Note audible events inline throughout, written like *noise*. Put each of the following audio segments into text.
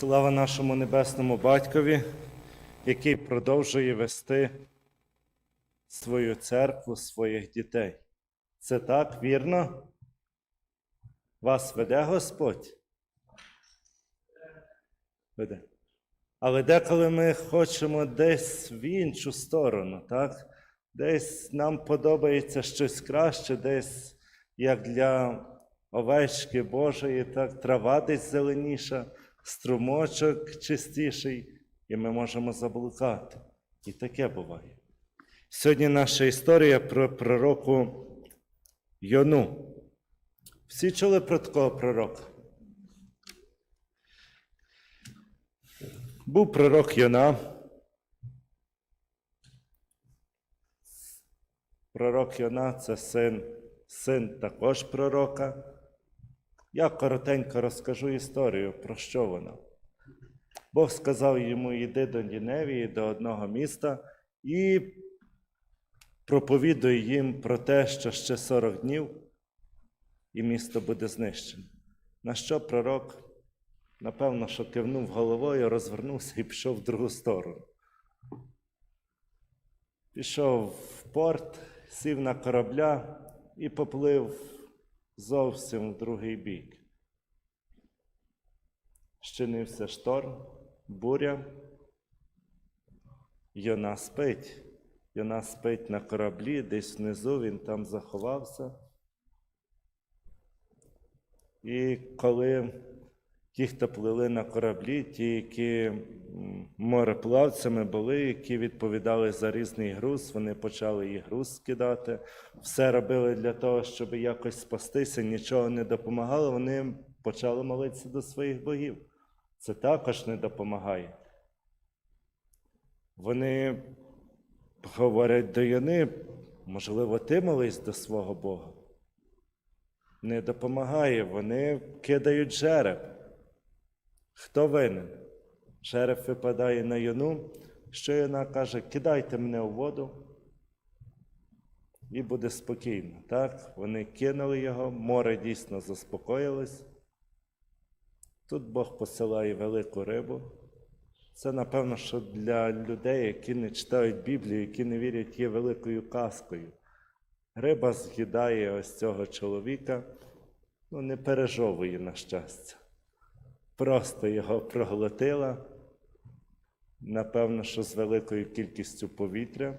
Слава нашому небесному батькові, який продовжує вести свою церкву, своїх дітей. Це так, вірно? Вас веде Господь? Веде. Але деколи ми хочемо десь в іншу сторону, так? Десь нам подобається щось краще, десь як для овечки Божої, так трава десь зеленіша, струмочок чистіший, і ми можемо заблукати. І таке буває. Сьогодні наша історія про пророку Йону. Всі чули про такого пророка? Був пророк Йона. Пророк Йона це син, син також пророка. Я коротенько розкажу історію, про що вона. Бог сказав йому: йди до Ніневії, до одного міста, і проповідуй їм про те, що ще 40 днів і місто буде знищене. На що пророк, напевно, що кивнув головою, розвернувся і пішов в другу сторону. Пішов в порт, сів на корабля і поплив зовсім в другий бік. Щинився шторм, буря. Йона спить. Йона спить на кораблі, десь внизу він там заховався. І коли ті, хто плили на кораблі, ті, які мореплавцями були, які відповідали за різний груз, вони почали і груз скидати, все робили для того, щоб якось спастися, нічого не допомагало, вони почали молитися до своїх богів. Це також не допомагає. Вони говорять до Яни, можливо, ти молись до свого Бога. Не допомагає, вони кидають жереб. Хто винен? Жереб випадає на юну, що Яна каже, кидайте мене у воду, і буде спокійно. Так, вони кинули його, море дійсно заспокоїлось. Тут Бог посилає велику рибу. Це, напевно, що для людей, які не читають Біблію, які не вірять, є великою казкою. Риба з'їдає ось цього чоловіка, ну, не пережовує на щастя. Просто його проглотила, напевно, що з великою кількістю повітря,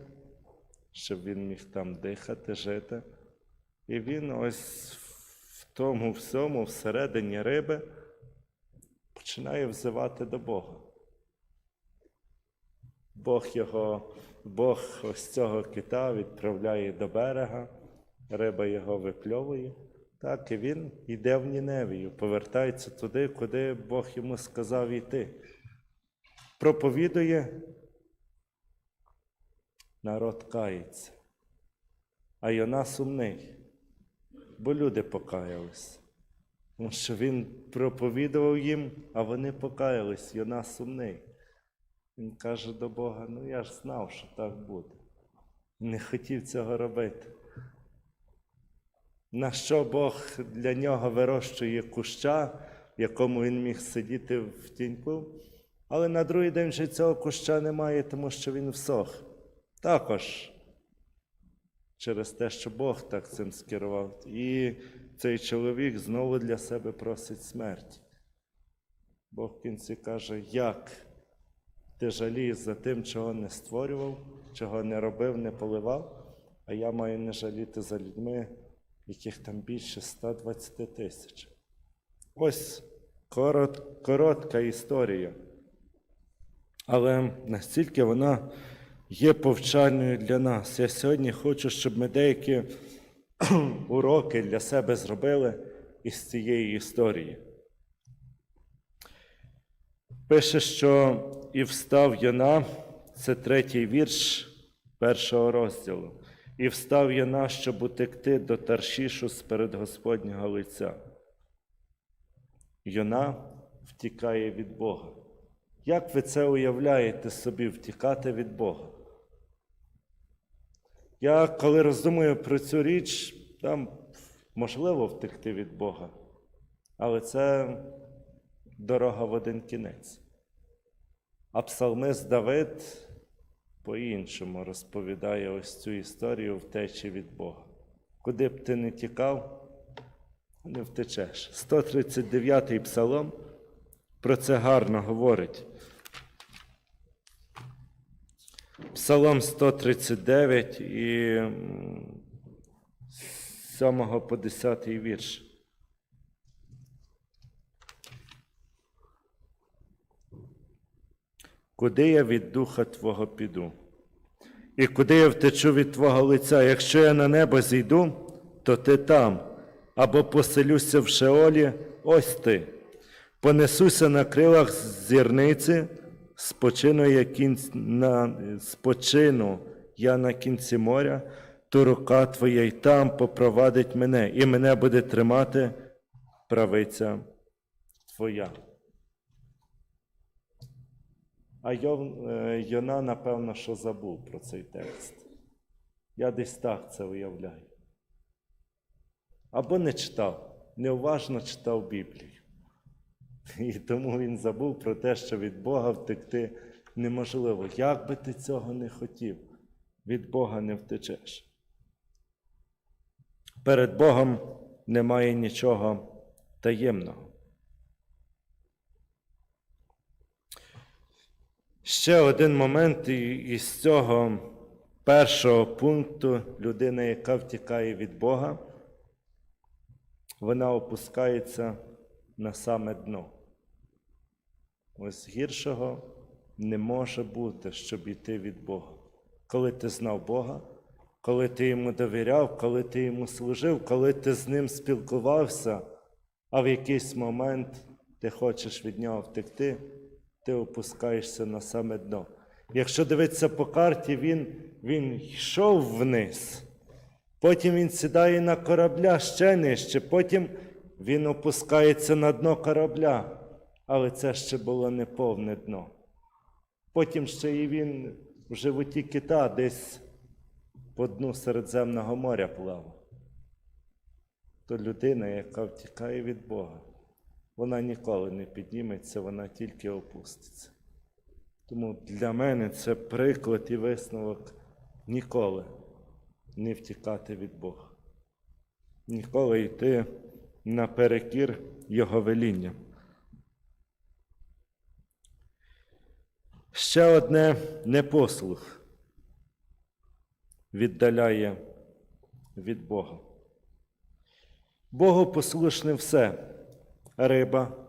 щоб він міг там дихати, жити. І він ось в тому всьому, всередині риби, починає взивати до Бога. Бог його, Бог ось цього кита відправляє до берега, риба його випльовує. Так, і він йде в Ніневію, повертається туди, куди Бог йому сказав йти. Проповідує, народ кається. А Йона сумний, бо люди покаялись. Тому що він проповідував їм, а вони покаялись, Йона сумний. Він каже до Бога: ну я ж знав, що так буде. Не хотів цього робити. На що Бог для нього вирощує куща, в якому він міг сидіти в тіньку, але на другий день вже цього куща немає, тому що він всох. Також через те, що Бог так цим скерував. І цей чоловік знову для себе просить смерті. Бог в кінці каже, як ти жалієш за тим, чого не створював, чого не робив, не поливав, а я маю не жаліти за людьми, яких там більше 120 тисяч. Ось корот, коротка історія. Але настільки вона є повчальною для нас. Я сьогодні хочу, щоб ми деякі *clears throat* уроки для себе зробили із цієї історії. Пише, що і встав Йона, це третій вірш першого розділу. І встав Йона, щоб утекти до Таршішу сперед Господнього лиця. Йона втікає від Бога. Як ви це уявляєте собі втікати від Бога? Я коли роздумую про цю річ, там можливо втекти від Бога, але це дорога в один кінець. А псалмист Давид по-іншому розповідає ось цю історію втечі від Бога. Куди б ти не тікав, не втечеш. 139-й псалом про це гарно говорить. Псалом 139 і 7 по 10 вірш. Куди я від духа Твого піду? І куди я втечу від Твого лиця? Якщо я на небо зійду, то ти там, або поселюся в Шеолі, ось ти. Понесуся на крилах зірниці, спочину я, кінць, на, спочину я на кінці моря, то рука Твоя й там попровадить мене, і мене буде тримати правиця Твоя. А е, Йона, напевно, що забув про цей текст. Я десь так це уявляю. Або не читав, неуважно читав Біблію. І тому він забув про те, що від Бога втекти неможливо. Як би ти цього не хотів, від Бога не втечеш. Перед Богом немає нічого таємного. Ще один момент із цього першого пункту людина, яка втікає від Бога, вона опускається на саме дно. Ось гіршого не може бути, щоб йти від Бога. Коли ти знав Бога, коли ти йому довіряв, коли ти йому служив, коли ти з ним спілкувався, а в якийсь момент ти хочеш від нього втекти, ти опускаєшся на саме дно. Якщо дивитися по карті, він, він йшов вниз, потім він сідає на корабля ще нижче, потім він опускається на дно корабля, але це ще було не повне дно. Потім ще і він в животі кита десь по дну Середземного моря плавав. То людина, яка втікає від Бога, вона ніколи не підніметься, вона тільки опуститься. Тому для мене це приклад і висновок ніколи не втікати від Бога, ніколи йти наперекір Його велінням. Ще одне непослух віддаляє від Бога. Богу послушне все риба,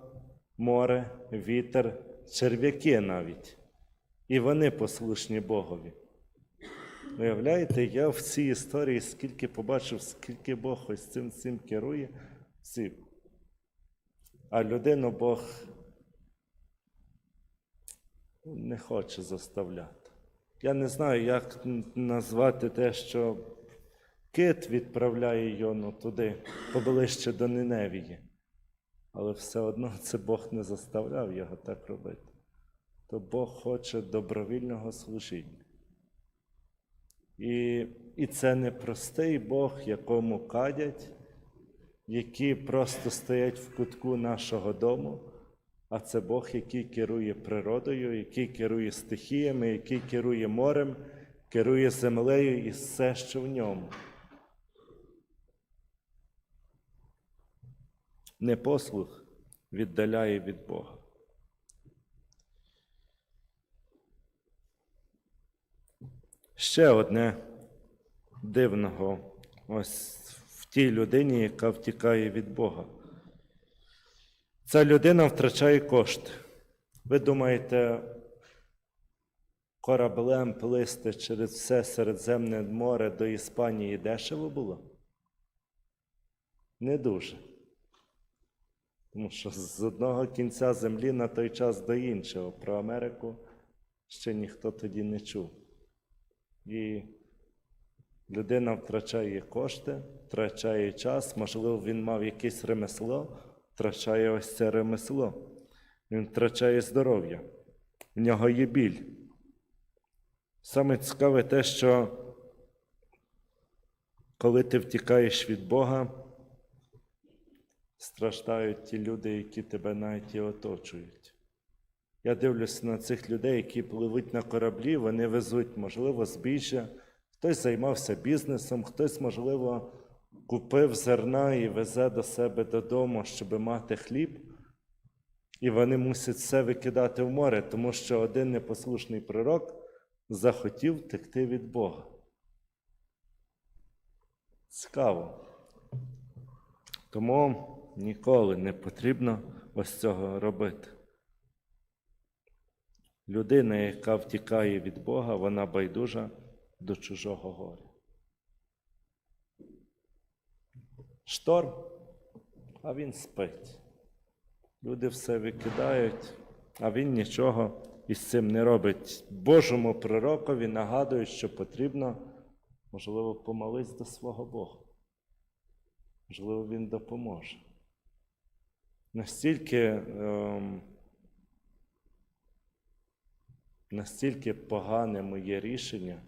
море, вітер, черв'яки навіть. І вони послушні Богові. Уявляєте, я в цій історії скільки побачив, скільки Бог ось цим цим керує, всі. А людину Бог не хоче заставляти. Я не знаю, як назвати те, що кит відправляє Йону туди, поближче до Ниневії. Але все одно це Бог не заставляв його так робити. То Бог хоче добровільного служіння. І, і це не простий Бог, якому кадять, які просто стоять в кутку нашого дому, а це Бог, який керує природою, який керує стихіями, який керує морем, керує землею і все, що в ньому. Непослух віддаляє від Бога. Ще одне дивного ось в тій людині, яка втікає від Бога. Ця людина втрачає кошти. Ви думаєте, кораблем плисти через все Середземне море до Іспанії дешево було? Не дуже. Тому що з одного кінця землі на той час до іншого про Америку ще ніхто тоді не чув. І людина втрачає кошти, втрачає час, можливо, він мав якесь ремесло, втрачає ось це ремесло. Він втрачає здоров'я, в нього є біль. Саме цікаве те, що коли ти втікаєш від Бога, страждають ті люди, які тебе навіть і оточують. Я дивлюся на цих людей, які пливуть на кораблі, вони везуть, можливо, збіжжя, хтось займався бізнесом, хтось, можливо, купив зерна і везе до себе додому, щоб мати хліб. І вони мусять все викидати в море, тому що один непослушний пророк захотів втекти від Бога. Цікаво. Тому ніколи не потрібно ось цього робити. Людина, яка втікає від Бога, вона байдужа до чужого горя. Шторм, а він спить. Люди все викидають, а він нічого із цим не робить. Божому пророкові нагадують, що потрібно, можливо, помолись до свого Бога. Можливо, він допоможе. Настільки, ем, настільки погане моє рішення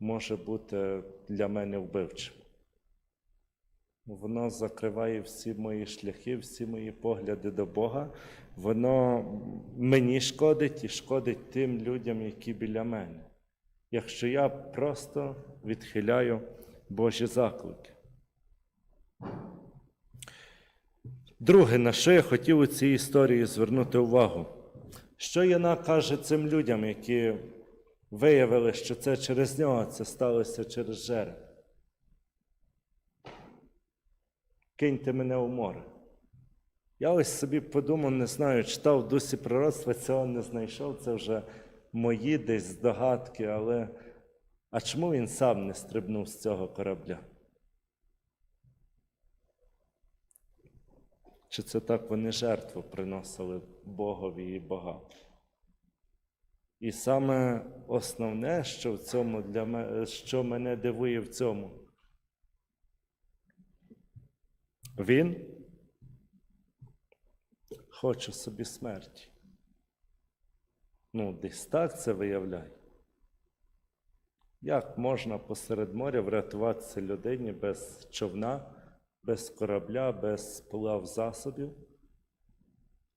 може бути для мене вбивчим. Воно закриває всі мої шляхи, всі мої погляди до Бога. Воно мені шкодить і шкодить тим людям, які біля мене. Якщо я просто відхиляю Божі заклики. Друге, на що я хотів у цій історії звернути увагу. Що Яна каже цим людям, які виявили, що це через нього, це сталося через жереб? киньте мене у море. Я ось собі подумав, не знаю, читав дусі пророцтва, цього не знайшов, це вже мої десь здогадки, але а чому він сам не стрибнув з цього корабля? Чи це так вони жертву приносили Богові і богам? І саме основне, що в цьому для мене, що мене дивує в цьому, він хоче собі смерті. Ну, десь так це виявляє. Як можна посеред моря врятуватися людині без човна, без корабля, без плав засобів?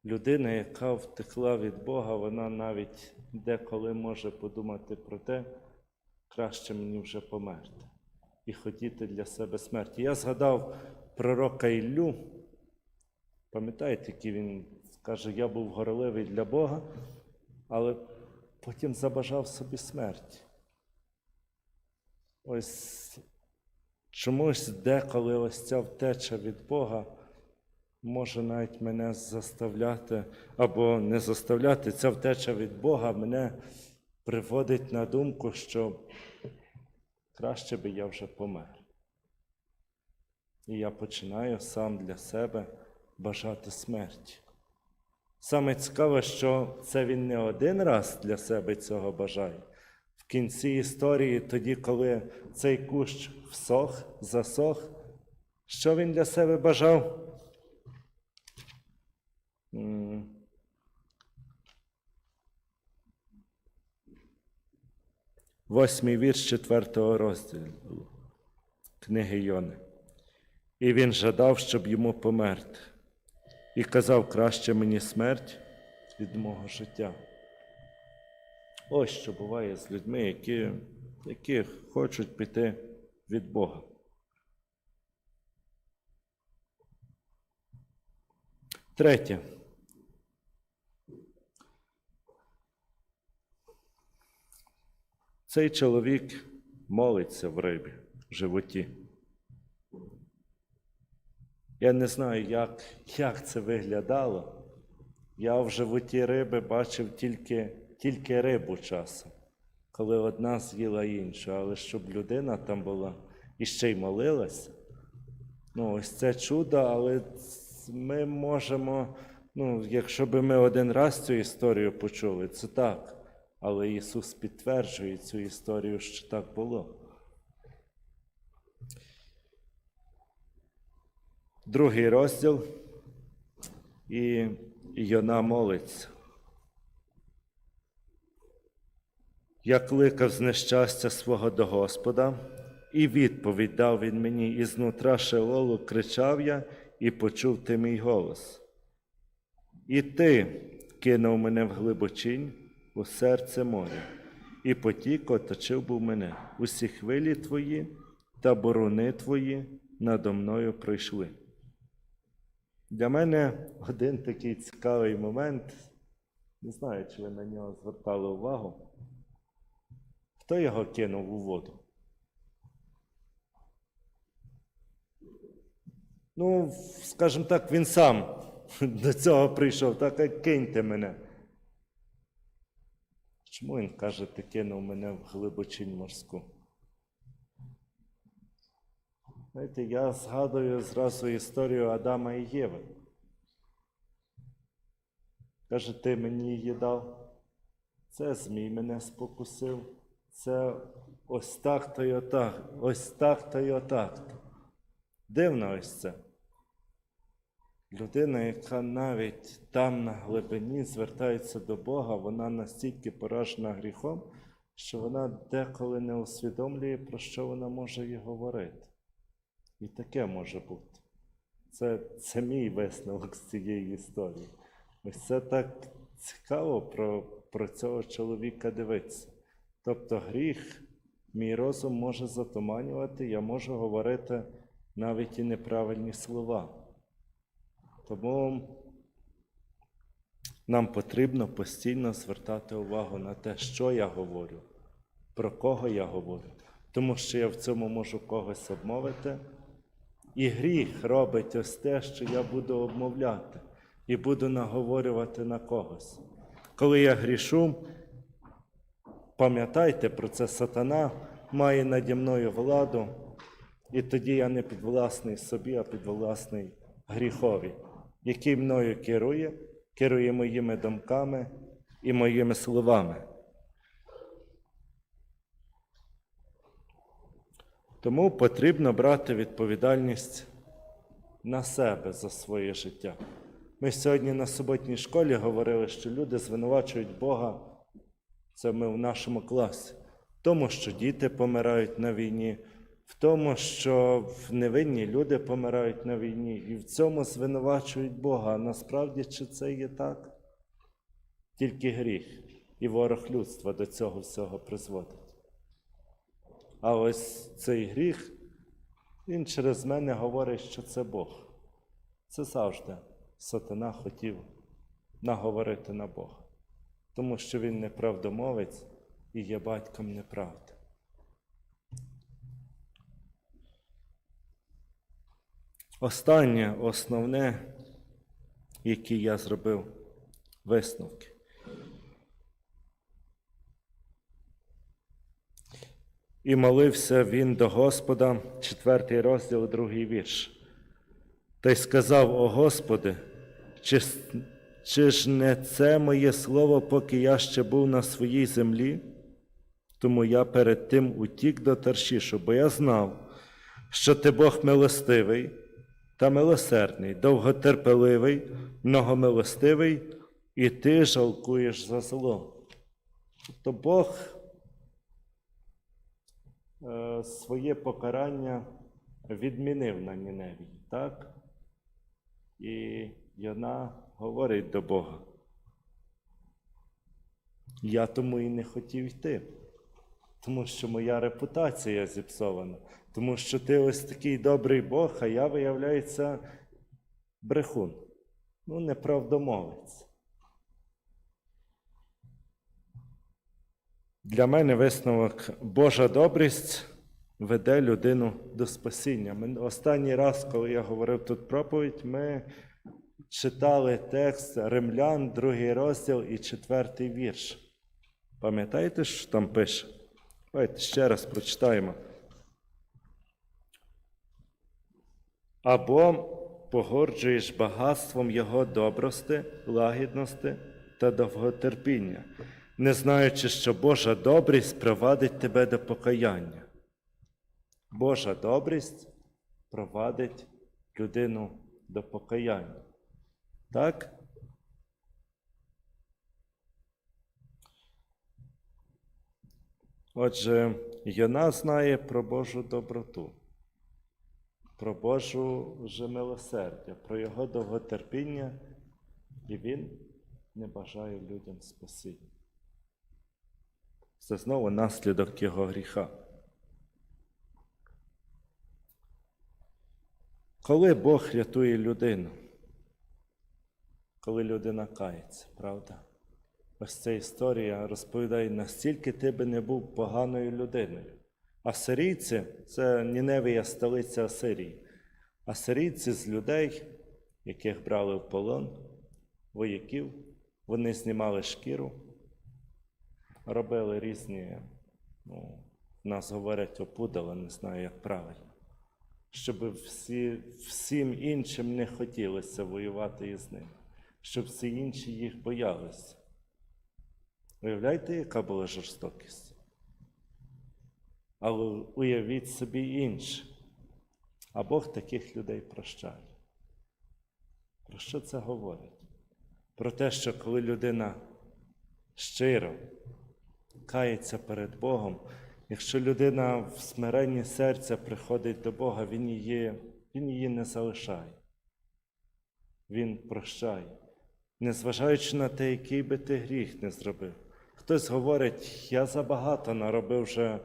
Людина, яка втекла від Бога, вона навіть деколи може подумати про те, краще мені вже померти і хотіти для себе смерті. Я згадав пророка Іллю. Пам'ятаєте, який він каже, я був горливий для Бога, але потім забажав собі смерті. Ось чомусь деколи ось ця втеча від Бога може навіть мене заставляти, або не заставляти, ця втеча від Бога мене приводить на думку, що краще би я вже помер. І я починаю сам для себе бажати смерті. Саме цікаве, що це він не один раз для себе цього бажає. В кінці історії, тоді, коли цей кущ всох, засох, що він для себе бажав? Восьмий вірш четвертого розділу книги Йони. І він жадав, щоб йому померти, і казав, краще мені смерть від мого життя. Ось що буває з людьми, які, які хочуть піти від Бога. Третє. Цей чоловік молиться в рибі, в животі. Я не знаю, як, як це виглядало. Я в животі риби бачив тільки, тільки рибу часом, коли одна з'їла іншу, але щоб людина там була і ще й молилася. Ну, ось це чудо, але ми можемо, ну, якщо б ми один раз цю історію почули, це так. Але Ісус підтверджує цю історію, що так було. Другий розділ, і Йона молиться. Я кликав з нещастя свого до Господа, і відповідь дав він мені із нутра Шеолу, кричав я, і почув ти мій голос. І ти кинув мене в глибочинь у серце моря, і потік оточив був мене. Усі хвилі твої та борони твої надо мною пройшли. Для мене один такий цікавий момент, не знаю, чи ви на нього звертали увагу. Хто його кинув у воду? Ну, скажімо так, він сам *laughs* до цього прийшов, так як киньте мене. Чому він каже, ти кинув мене в глибочинь морську? Знаєте, я згадую зразу історію Адама і Єви. Каже, ти мені її дав, це Змій мене спокусив, це ось так то й отак, ось так то й отак. Дивно ось це. Людина, яка навіть там на глибині звертається до Бога, вона настільки поражена гріхом, що вона деколи не усвідомлює, про що вона може і говорити. І таке може бути. Це, це мій висновок з цієї історії. Ось це так цікаво про, про цього чоловіка дивитися. Тобто гріх, мій розум може затуманювати, я можу говорити навіть і неправильні слова. Тому нам потрібно постійно звертати увагу на те, що я говорю, про кого я говорю, тому що я в цьому можу когось обмовити. І гріх робить ось те, що я буду обмовляти і буду наговорювати на когось. Коли я грішу, пам'ятайте про це, сатана має наді мною владу, і тоді я не підвласний собі, а підвласний гріхові, який мною керує, керує моїми думками і моїми словами. Тому потрібно брати відповідальність на себе за своє життя. Ми сьогодні на суботній школі говорили, що люди звинувачують Бога, це ми в нашому класі, в тому, що діти помирають на війні, в тому, що невинні люди помирають на війні, і в цьому звинувачують Бога. А насправді чи це є так? Тільки гріх і ворог людства до цього всього призводить. А ось цей гріх, він через мене говорить, що це Бог. Це завжди сатана хотів наговорити на Бога, тому що він неправдомовець і є батьком неправди. Останнє, основне, яке я зробив висновки. І молився він до Господа, четвертий розділ, другий вірш. Та й сказав: О Господи, чи, чи ж не це моє слово, поки я ще був на своїй землі? Тому я перед тим утік до Таршішу, бо я знав, що ти Бог милостивий та милосердний, довготерпеливий, многомилостивий, і ти жалкуєш за зло. Тобто Бог е, своє покарання відмінив на Ніневії, так? І Йона говорить до Бога. Я тому і не хотів йти, тому що моя репутація зіпсована, тому що ти ось такий добрий Бог, а я, виявляється, брехун, ну, неправдомовець. Для мене висновок Божа добрість веде людину до спасіння. Останній раз, коли я говорив тут проповідь, ми читали текст Римлян, другий розділ і четвертий вірш. Пам'ятаєте, що там пише? Давайте ще раз прочитаємо. Або погорджуєш багатством Його добрости, лагідності та довготерпіння, не знаючи, що Божа добрість привадить тебе до покаяння. Божа добрість провадить людину до покаяння. Так? Отже, Йона знає про Божу доброту. про Божу вже милосердя, про Його довготерпіння, і Він не бажає людям спасіння. Це знову наслідок Його гріха. Коли Бог рятує людину, коли людина кається, правда? Ось ця історія розповідає, настільки ти би не був поганою людиною. Асирійці це Ніневія столиця Асирії. Асирійці з людей, яких брали в полон, вояків, вони знімали шкіру, робили різні, ну, нас говорять опудала, не знаю, як правильно, щоб всі, всім іншим не хотілося воювати із ними, щоб всі інші їх боялися. Уявляєте, яка була жорстокість? Але уявіть собі інше. А Бог таких людей прощає. Про що це говорить? Про те, що коли людина щиро кається перед Богом, якщо людина в смиренні серця приходить до Бога, Він її, він її не залишає. Він прощає, незважаючи на те, який би ти гріх не зробив. Хтось говорить, я забагато наробив вже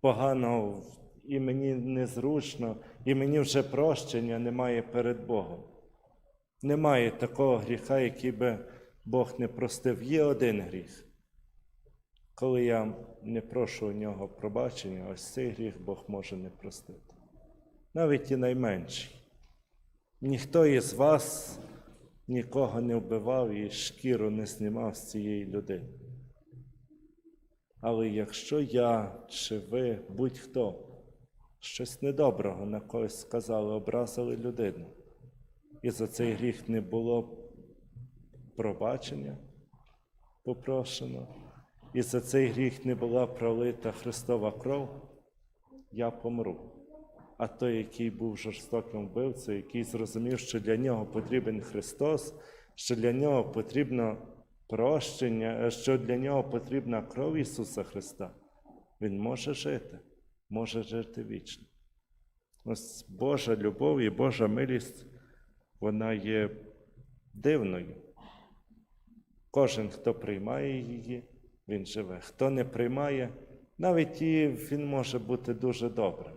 погано, і мені незручно, і мені вже прощення немає перед Богом. Немає такого гріха, який би Бог не простив. Є один гріх. Коли я не прошу у нього пробачення, ось цей гріх Бог може не простити. Навіть і найменший. Ніхто із вас нікого не вбивав і шкіру не знімав з цієї людини. Але якщо я чи ви, будь-хто, щось недоброго на когось сказали, образили людину, і за цей гріх не було пробачення попрошено, і за цей гріх не була пролита Христова кров, я помру. А той, який був жорстоким вбивцею, який зрозумів, що для нього потрібен Христос, що для нього потрібно прощення, що для нього потрібна кров Ісуса Христа, Він може жити, може жити вічно. Ось Божа любов і Божа милість, вона є дивною. Кожен, хто приймає її, він живе. Хто не приймає, навіть і він може бути дуже добрим.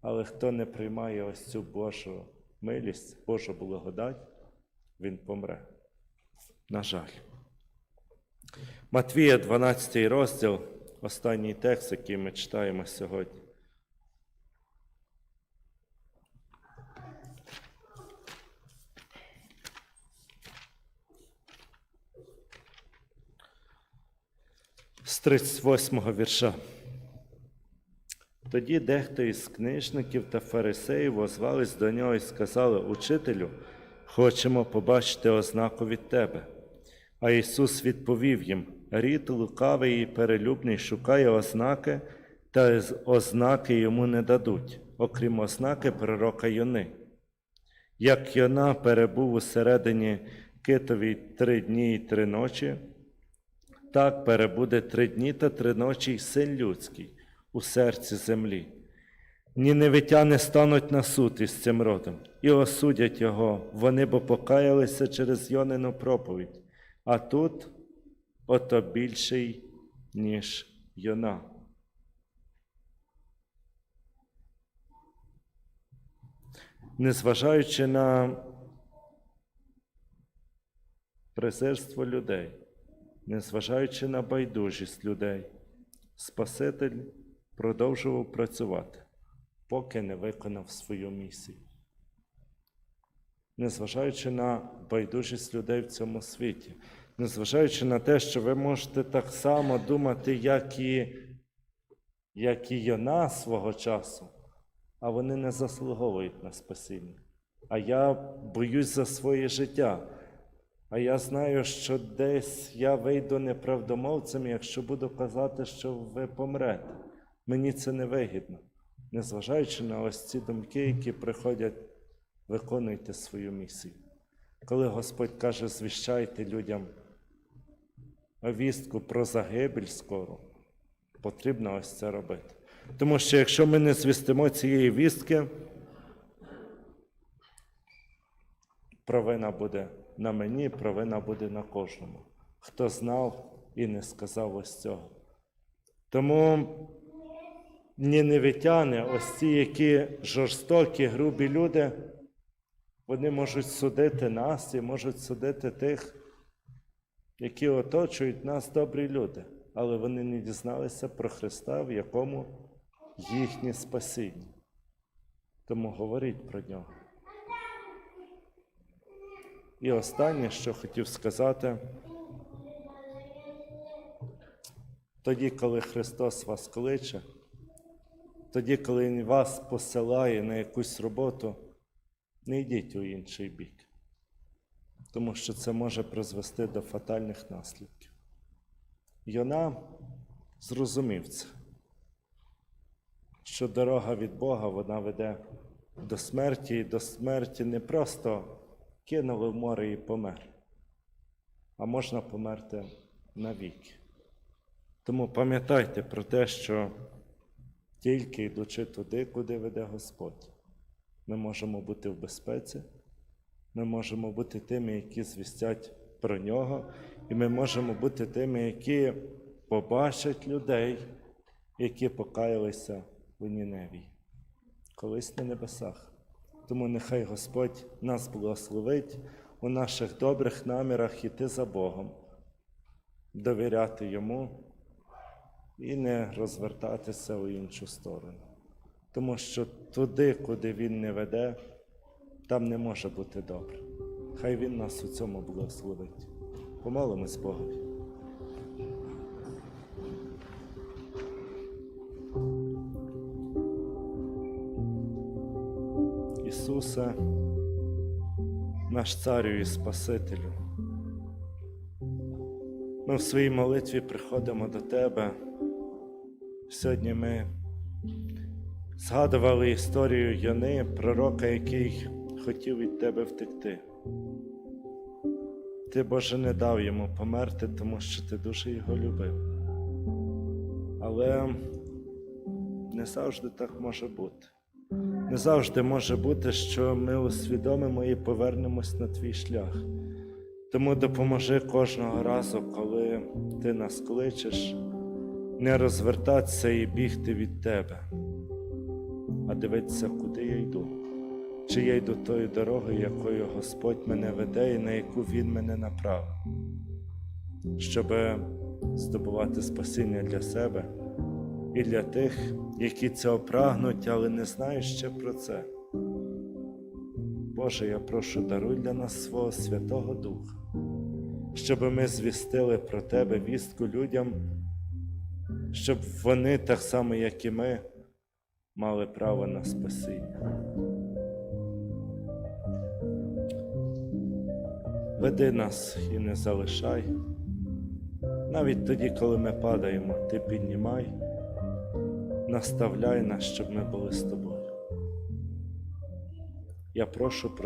Але хто не приймає ось цю Божу милість, Божу благодать, він помре. На жаль. Матвія, 12 розділ, останній текст, який ми читаємо сьогодні. З 38 вірша. Тоді дехто із книжників та фарисеїв озвались до нього і сказали, Учителю, хочемо побачити ознаку від тебе. А Ісус відповів їм: Рід лукавий і перелюбний шукає ознаки, та ознаки йому не дадуть, окрім ознаки пророка Йони. Як Йона перебув усередині китовій три дні і три ночі, так перебуде три дні та три ночі й син людський у серці землі. Ніневитяни стануть на суд із цим родом і осудять його, вони бо покаялися через Йонину проповідь, а тут ото більший, ніж Йона. Незважаючи на презирство людей, незважаючи на байдужість людей, Спаситель продовжував працювати, поки не виконав свою місію. Незважаючи на байдужість людей в цьому світі, незважаючи на те, що ви можете так само думати, як і, як і Йона свого часу, а вони не заслуговують на спасіння. А я боюсь за своє життя. А я знаю, що десь я вийду неправдомовцем, якщо буду казати, що ви помрете. Мені це не вигідно. Незважаючи на ось ці думки, які приходять, виконуйте свою місію. Коли Господь каже, звіщайте людям вістку про загибель скору, потрібно ось це робити. Тому що якщо ми не звістимо цієї вістки, провина буде на мені, провина буде на кожному, хто знав і не сказав ось цього. Тому ніневитяни, ось ці, які жорстокі, грубі люди, вони можуть судити нас і можуть судити тих, які оточують нас добрі люди, але вони не дізналися про Христа, в якому їхнє спасіння. Тому говоріть про нього. І останнє, що хотів сказати, тоді, коли Христос вас кличе, тоді, коли Він вас посилає на якусь роботу, не йдіть у інший бік, тому що це може призвести до фатальних наслідків. Йона зрозумів це, що дорога від Бога вона веде до смерті, і до смерті не просто кинули в море і помер, а можна померти навіки. Тому пам'ятайте про те, що тільки йдучи туди, куди веде Господь, ми можемо бути в безпеці, ми можемо бути тими, які звістять про нього, і ми можемо бути тими, які побачать людей, які покаялися у Ніневії, колись на небесах. Тому нехай Господь нас благословить у наших добрих намірах іти за Богом, довіряти Йому і не розвертатися у іншу сторону. Тому що туди, куди Він не веде, там не може бути добре. Хай Він нас у цьому благословить. Помолимось Богові. Ісусе, наш Царю і Спасителю. Ми в своїй молитві приходимо до Тебе. Сьогодні ми згадували історію Йони, пророка, який хотів від Тебе втекти. Ти, Боже, не дав йому померти, тому що ти дуже його любив. Але не завжди так може бути. Не завжди може бути, що ми усвідомимо і повернемось на твій шлях. Тому допоможи кожного разу, коли ти нас кличеш, не розвертатися і бігти від тебе, а дивитися, куди я йду. Чи я йду тою дорогою, якою Господь мене веде і на яку Він мене направив, щоб здобувати спасіння для себе і для тих, які цього прагнуть, але не знають ще про це. Боже, я прошу, даруй для нас свого Святого Духа, щоб ми звістили про Тебе вістку людям, щоб вони, так само, як і ми, мали право на спасіння. Веди нас і не залишай. Навіть тоді, коли ми падаємо, ти піднімай, наставляй нас, щоб ми були з тобою. Я прошу про